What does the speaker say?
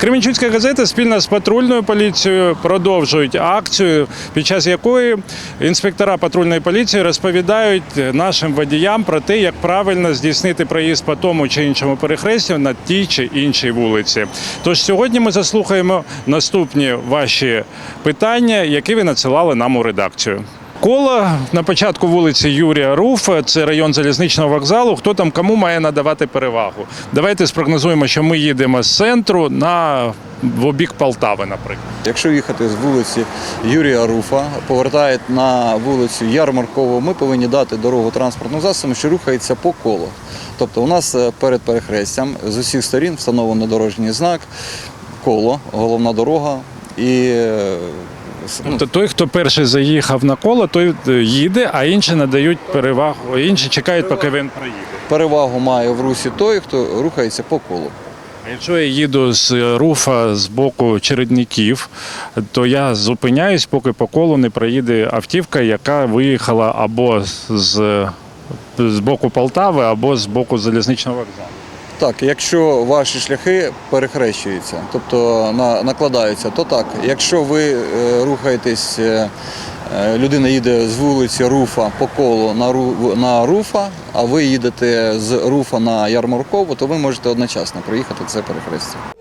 Кременчуцька газета спільно з патрульною поліцією продовжують акцію, під час якої інспектора патрульної поліції розповідають нашим водіям про те, як правильно здійснити проїзд по тому чи іншому перехрестю на тій чи іншій вулиці. Тож сьогодні ми заслухаємо наступні ваші питання, які ви надсилали нам у редакцію. Коло на початку вулиці Юрія Руфа, це район залізничного вокзалу. Хто там кому має надавати перевагу? Давайте спрогнозуємо, що ми їдемо з центру на в обік Полтави, наприклад. Якщо їхати з вулиці Юрія Руфа, повертають на вулицю Ярмаркову, ми повинні дати дорогу транспортним засобам, що рухається по колу. Тобто у нас е, перед перехрестям з усіх сторін встановлено дорожній знак, коло, головна дорога і е, Тобто той, хто перший заїхав на коло, той е, їде, а інші надають перевагу, інші чекають, поки він проїде. перевагу має в русі той, хто рухається по колу. Якщо я їду з руфа з боку чередників, то я зупиняюсь, поки по колу не проїде автівка, яка виїхала або з, з боку Полтави, або з боку залізничного вокзалу. Так, якщо ваші шляхи перехрещуються, тобто на, накладаються, то так. Якщо ви е, рухаєтесь, е, е, людина їде з вулиці Руфа по колу на, на Руфа, а ви їдете з Руфа на Ярмаркову, то ви можете одночасно проїхати це перехрестя.